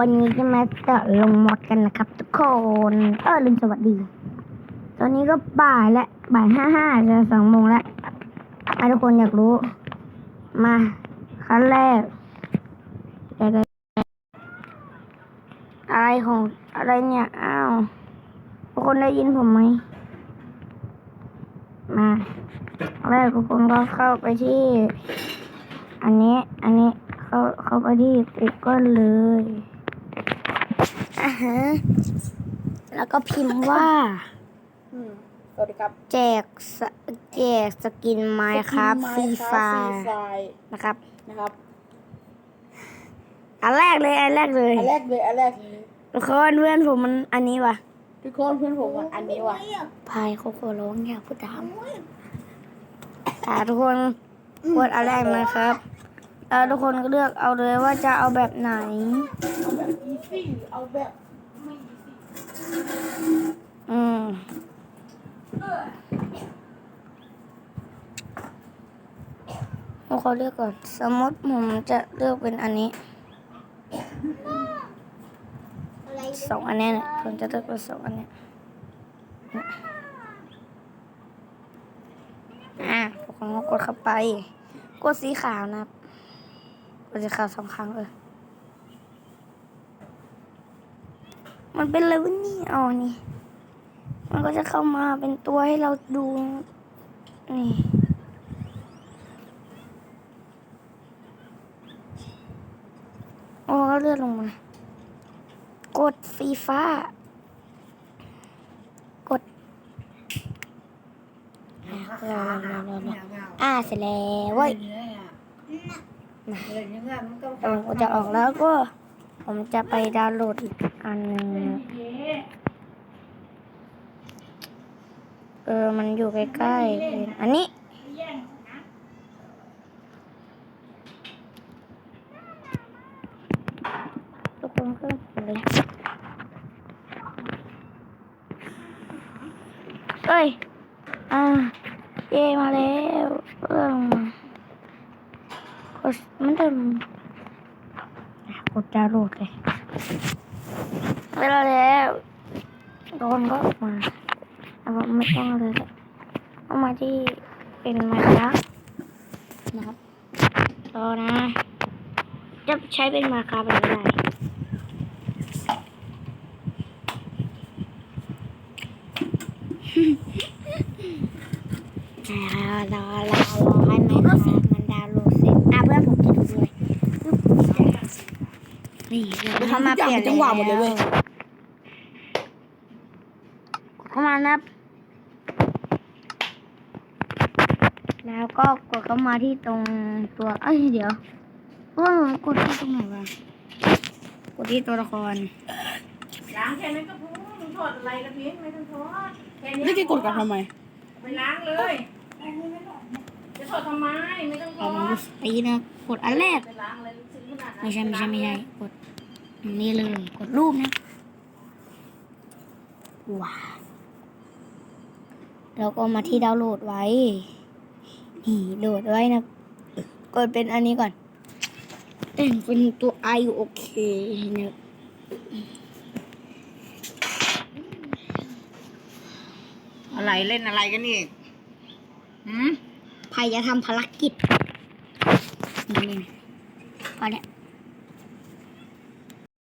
วันนี้จะมาเจะลงมอดกันนะครับทุกคน เออลืมสวัสดี ตอนนี้ก็บ่ายและบ่ายห้าห้าจะสองโมงแล้วทุกคนอยากรู้ มาขั้นแรกอะไรของอะไรเนี่ย อ้าวทุกคนได้ยินผมไหม มาแรกทุกคนก็เข้าไปที่ อันนี้ อันนี้ เข้าเข้าไปที่ Google เลย อ่าฮะแล้วก็พิมพ์ว่า อืมสวัสดีครับแจกสแจกสกินไมค์ครับฟรีไฟไฟนะครับ นะครับ อันแรกเลยอันแรกเลย อันแรกเลยอันแรกเลยทุกคนเพื่อนผมมันอันนี้ว่ะทุกคนเพื่อนผมอะอันนี้ว่ะพายโคโค่ร้องอยากพูดตามอ่าทุกคนกดอันแรกนะครับแล้วทุกคนก็เลือกเอาเลยว่าจะเอาแบบไหน เอาแบบอีซี่หรือเอาแบบไม่อีซี่อืมผมขอเลือกก่อน สมมติผมจะเลือกเป็นอันนี้สองอันนี้เนี่ยผมจะเลือกเป็นสองอันนี้อะผมก็กดเข้าไป กดสีขาวนะครับกดสีขาวสองครั้งเลย มันเป็นอะไรวะนี่อ๋อนี่ มันก็จะเข้ามาเป็นตัวให้เราดู นี่โอ้ก็เลื่อนลงมา กดฟีฟ้า กด อะรอรอรออ่าเสร็จแล้วเว้ยมาผมก็จะออกแล้วก็ ผมจะไปดาวน์โหลดอีกอันหนึ่งเออ มันอยู่ใกล้ๆ อันนี้ ทุกคนขึ้นเลยเอ้ย อ่า เย่มาแล้วเริ่มกดมันเดิมอะก ดดาวน์โหลดเลยเวลาแล้วทุกคนก็ออกมาเอาไม่ต้องเลยเอามาที่เป็นไมค์ครับนะครับรอนะ จะใช้เป็นมาคาไปไม่ได้รอรอรอรอให้ไหมครับมันดาวน์โหลดเสร็จอะเพื่อนผมจะดูด้วย นี่เดี๋ยวเขามาเปลี่ยนจังหวะหมดเลยเว้ยเข้ามานับแล้วก็กดเข้ามาที่ตรงตัว เอ้ยเดี๋ยวว่าผมกดที่ตรงไหนวะกดที่ตัวละครล้างแค่นั้นก็พอมึงทอดอะไรละพิงไม่ต้องทอดแค่นี้นี่แกกดกันทำไมไปล้างเลยจะทอดทำไมไม่ต้องทเอาอมันดตีนะกดอันแรกไปล้างเลยซื้อขนาดนั้นไม่ใช่ไม่ใช่ไม่ใช่กดอั นนี่เลยกดรูปนะว้าวแล้วก็มาที่ดาวน์โหลดไว้ นี่โหลดไว้นะ กดเป็นอันนี้ก่อนแต่งเป็นตัวไอโอเคเนี่ยอะไรเล่นอะไรกันนี่หืมพายจะทำภารกิจนี่พอแล้ว